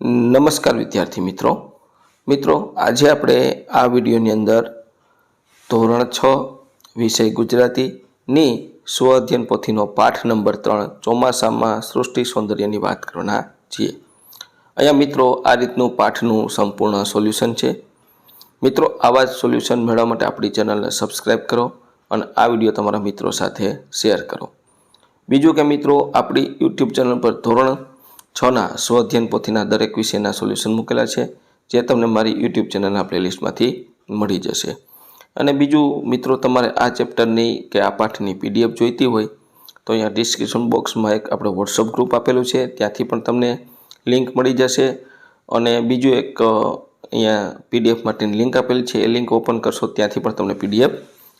નમસ્કાર વિદ્યાર્થી મિત્રો. મિત્રો, આજે આપણે આ વિડીયોની અંદર ધોરણ છ વિષય ગુજરાતીની સ્વ અધ્યયન પોથીનો પાઠ નંબર ત્રણ ચોમાસામાં સૃષ્ટિ સૌંદર્યની વાત કરવાના છીએ. અહીંયા મિત્રો, આ રીતનું પાઠનું સંપૂર્ણ સોલ્યુશન છે. મિત્રો, આવા જ સોલ્યુશન મેળવવા માટે આપણી ચેનલને સબસ્ક્રાઈબ કરો અને આ વીડિયો તમારા મિત્રો સાથે શેર કરો. બીજું કે મિત્રો, આપણી યુટ્યુબ ચેનલ પર ધોરણ છના સ્વઅધ્યયન પોથીના દરેક વિષયના સોલ્યુશન મૂકેલા છે, જે તમને મારી યુટ્યુબ ચેનલના પ્લેલિસ્ટમાંથી મળી જશે. અને બીજું, મિત્રો, તમારે આ ચેપ્ટરની કે આ પાઠની પીડીએફ જોઈતી હોય, તો અહીંયા ડિસ્ક્રિપ્શન બોક્સમાં એક આપણે વોટ્સઅપ ગ્રુપ આપેલું છે, ત્યાંથી પણ તમને લિંક મળી જશે. અને બીજું એક અહીંયા પીડીએફ માટેની લિંક આપેલી છે, એ લિંક ઓપન કરશો, ત્યાંથી પણ તમને પીડીએફ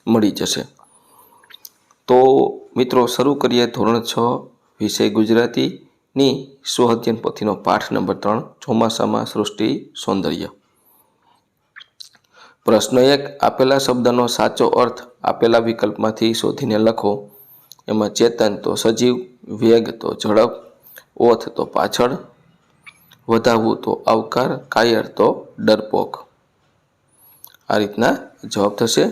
મળી જશે. તો, મિત્રો, શરૂ કરીએ ધોરણ છ, વિષય ગુજરાતીની સ્વ અધ્યયન પોથીનો પાઠ નંબર ત્રણ, ચોમાસામાં સૃષ્ટિ સૌંદર્ય. પ્રશ્ન એક, આપેલા શબ્દનો સાચો અર્થ આપેલા વિકલ્પમાંથી શોધીને લખો. એમાં ચેતન તો સજીવ, વેગ તો ઝડપ, ઓથ તો પાછળ, વધાવવું તો આવકાર, કાયર તો ડરપોક. આ રીતના જવાબ થશે.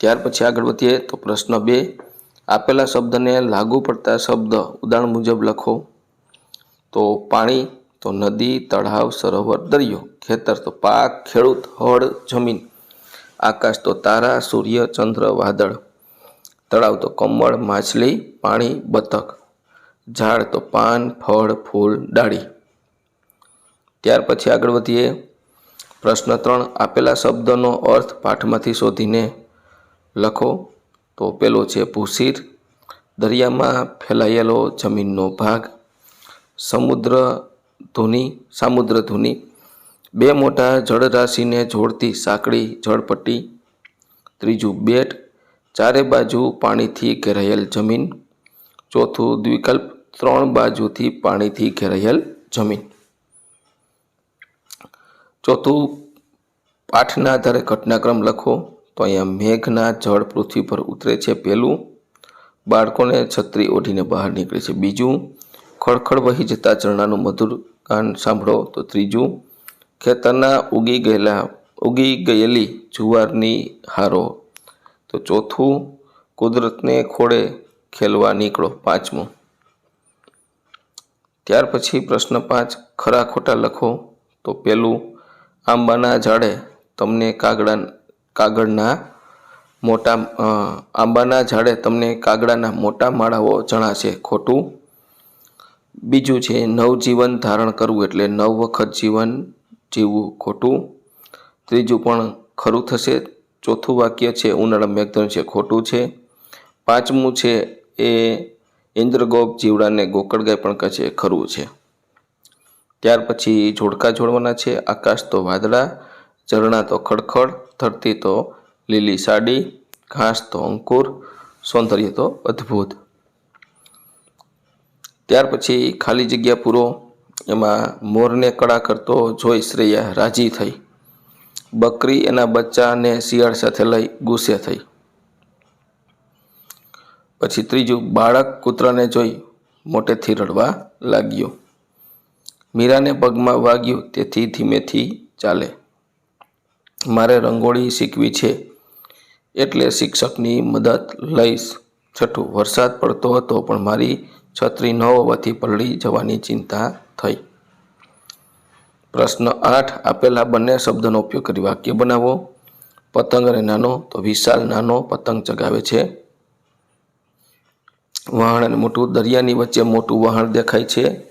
ત્યાર પછી આગળ વધીએ તો પ્રશ્ન બે, આપેલા શબ્દને લાગુ પડતા શબ્દ ઉદાહરણ મુજબ લખો. તો પાણી, તો નદી, તળાવ, સરોવર, દરિયો, ખેતર, તો પાક, ખેડૂત, હળ, જમીન, આકાશ, તો તારા, સૂર્ય, ચંદ્ર, વાદળ, તળાવ, તો કમળ, માછલી, પાણી, બતક, ઝાડ, તો પાન, ફળ, ફૂલ, ડાળી. ત્યાર પછી આગળ વધીએ. પ્રશ્ન ત્રણ, આપેલા શબ્દનો અર્થ પાઠમાંથી શોધીને લખો. તો પેલો છે ભૂસીર, દરિયામાં ફેલાયેલો જમીનનો ભાગ. સમુદ્ર ધુની, સામુદ્ર ધુની. બે મોટા જળરાશિને જોડતી સાંકડી જળપટ્ટી, ત્રીજું બેટ, ચારે બાજુ પાણીથી ઘેરાયેલ જમીન, ચોથું દ્વિકલ્પ, ત્રણ બાજુથી પાણીથી ઘેરાયેલ જમીન. ચોથું પાઠના આધારે ઘટનાક્રમ લખો, તો અહીંયા મેઘના જળ પૃથ્વી પર ઉતરે છે પહેલું બાળકોને છત્રી ઓઢીને બહાર નીકળે છે બીજું. ખળખળ વહી જતા ઝરણાનું મધુર ગાન સાંભળો. તો ત્રીજું, ખેતરના ઉગી ગયેલા, ઉગી ગયેલી જુવારની હારો. તો ચોથું, કુદરતને ખોળે ખેલવા નીકળો. પાંચમું. ત્યાર પછી પ્રશ્ન પાંચ, ખરા ખોટા લખો. તો પેલું, આંબાના ઝાડે તમને કાગડા, કાગળના મોટા આંબાના ઝાડે તમને કાગડાના મોટા માળાઓ જણાશે. ખોટું બીજું છે નવજીવન ધારણ કરવું એટલે નવ વખત જીવન જીવવું ખોટું. ત્રીજું પણ ખરું થશે. ચોથું વાક્ય છે ઉનાળા મેઘધન છે ખોટું છે. પાંચમું છે એ ઇન્દ્રગોપ જીવડાને ગોકળગાય પણ કહે છે ખરું છે. ત્યાર પછી જોડકા જોડવાના છે. આકાશ તો વાદળા, ઝરણા તો ખડખડ, ધરતી તો લીલી સાડી, ઘાસ તો અંકુર, સૌંદર્ય તો અદ્ભુત. ત્યાર પછી ખાલી જગ્યા પૂરો, એમાં મોરને કળા કરતો જોઈ શ્રેયા રાજી થઈ. બકરી એના બચ્ચાને શિયાળ સાથે લઈ ગુસ્સે થઈ. પછી ત્રીજું, બાળક કૂતરાને જોઈ મોટેથી રડવા લાગ્યો. મીરાને પગમાં વાગ્યું, તેથી ધીમેથી ચાલે. મારે રંગોળી શીખવી છે, એટલે શિક્ષકની મદદ લઈશ. છઠ્ઠું, વરસાદ પડતો હતો, પણ મારી છત્રી ન હોવાથી પલળી જવાની ચિંતા થઈ. પ્રશ્ન આઠ, આપેલા બંને શબ્દનો ઉપયોગ કરી વાક્ય બનાવો. પતંગ અને નાનો, તો વિશાલ નાનો પતંગ ચગાવે છે. વહાણ અને મોટું દરિયાની વચ્ચે મોટું વહાણ દેખાય છે.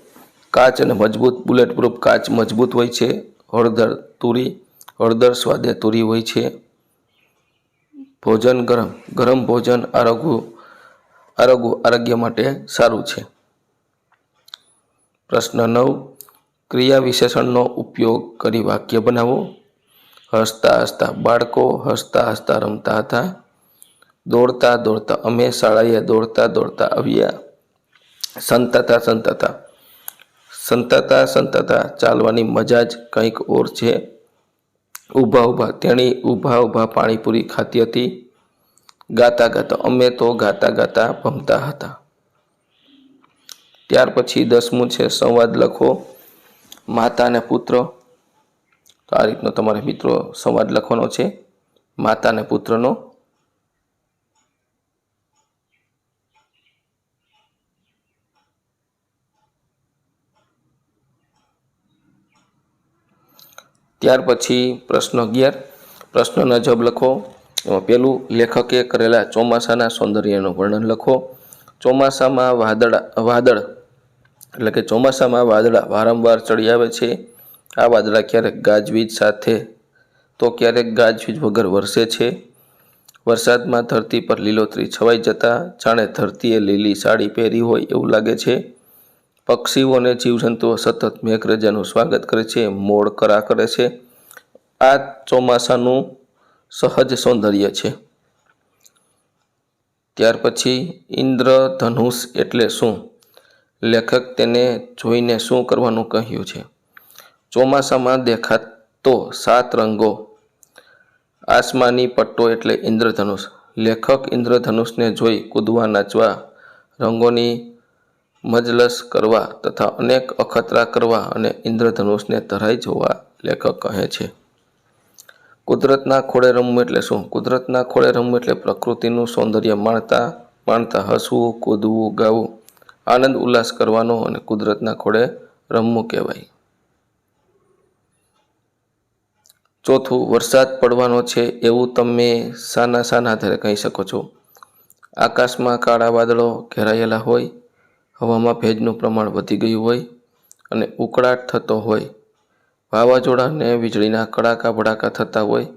કાચ અને મજબૂત બુલેટ પ્રૂફ કાચ મજબૂત હોય છે. હળદર તુરી, હળદર સ્વાદે તુરી હોય છે. ભોજન ગરમ ગરમ ભોજન આરોગ્ય આરોગ્ય આરોગ્ય માટે સારું છે. પ્રશ્ન નવ, ક્રિયા વિશેષણનો ઉપયોગ કરી વાક્ય બનાવો. હસતા હસતા બાળકો હસતા હસતા રમતા હતા. દોડતા દોડતા અમે શાળાએ દોડતા દોડતા આવ્યા. સંતાતા સંતાતા. સંતાતા સંતાતા ચાલવાની મજા જ કંઈક ઓર છે. ઊભા ઊભા, તેણી ઊભા ઊભા પાણીપુરી ખાતી હતી. ગાતા ગાતા, અમે તો ગાતા ગાતા ભમતા હતા. ત્યાર પછી દસમું છે સંવાદ લખો, માતા અને પુત્ર. તો આ રીતનો તમારે મિત્રો સંવાદ લખવાનો છે, માતા અને પુત્રનો. ત્યાર પછી પ્રશ્ન અગિયાર, પ્રશ્નનો જવાબ લખો એમાં પહેલું લેખકે કરેલા ચોમાસાના સૌંદર્યનું વર્ણન લખો. ચોમાસામાં વાદળ વાદળ, એટલે કે ચોમાસામાં વાદળા વારંવાર ચડી આવે છે. આ વાદળા ક્યારેક ગાજવીજ સાથે, તો ક્યારેક ગાજવીજ વગર વરસે છે. વરસાદમાં ધરતી પર લીલોતરી છવાઈ જતા, જાણે ધરતીએ લીલી સાડી પહેરી હોય એવું લાગે છે. પક્ષીઓ અને જીવજંતુઓ સતત મેઘરજાનું સ્વાગત કરે છે, મોડ કરા કરે છે. આ ચોમાસાનું સહજ સૌંદર્ય છે. ત્યાર પછી ઇન્દ્રધનુષ એટલે શું? લેખક તેને જોઈને શું કરવાનું કહ્યું છે? ચોમાસામાં દેખાતો સાત રંગો. આસમાની પટ્ટો એટલે ઇન્દ્રધનુષ. લેખક ઇન્દ્રધનુષને જોઈ કૂદવા, નાચવા, રંગોની મજલસ કરવા તથા અનેક અખતરા કરવા અને ઇન્દ્રધનુષને ધરાઈ જોવા લેખક કહે છે. કુદરતના ખોળે રમવું એટલે શું? કુદરતના ખોળે રમવું એટલે પ્રકૃતિનું સૌંદર્ય માણતા માણતા, હસવું, કૂદવું, ગાવું, આનંદ, ઉલ્લાસ કરવાનો અને કુદરતના ખોળે રમવું કહેવાય. ચોથું, વરસાદ પડવાનો છે એવું તમે શાના સાના આધારે કહી શકો છો. આકાશમાં કાળા વાદળો ઘેરાયેલા હોય, હવામાં ભેજનું પ્રમાણ વધી ગયું હોય અને ઉકળાટ થતો હોય વાવાઝોડા અને વીજળીના કડાકા ભડાકા થતા હોય,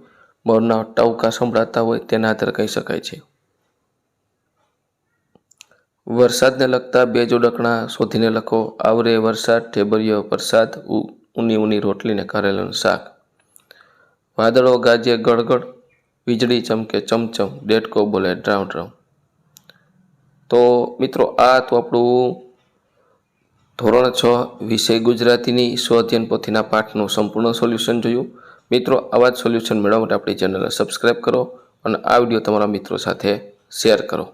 મોરના ટવકા સંભળાતા હોય તેના આધારે કહી શકાય છે. વરસાદને લગતા બે જોડકણા શોધીને લખો. આવરે વરસાદ ઠેબરિયો વરસાદ ઊની ઊની રોટલીને કરેલું શાક. વાદળો ગાજે ગળગળ વીજળી ચમકે ચમચમ ડેટકો બોલે ડ્રાઉ ડ્રાઉ તો મિત્રો આ તો આપણું ધોરણ છ, વિષય ગુજરાતીની સ્વઅધ્યયન પોથીના પાઠનું સંપૂર્ણ સોલ્યુશન જોયું. મિત્રો, આવા જ સોલ્યુશન મેળવવા માટે આપણી ચેનલને સબસ્ક્રાઈબ કરો અને આ વીડિયો તમારા મિત્રો સાથે શેર કરો.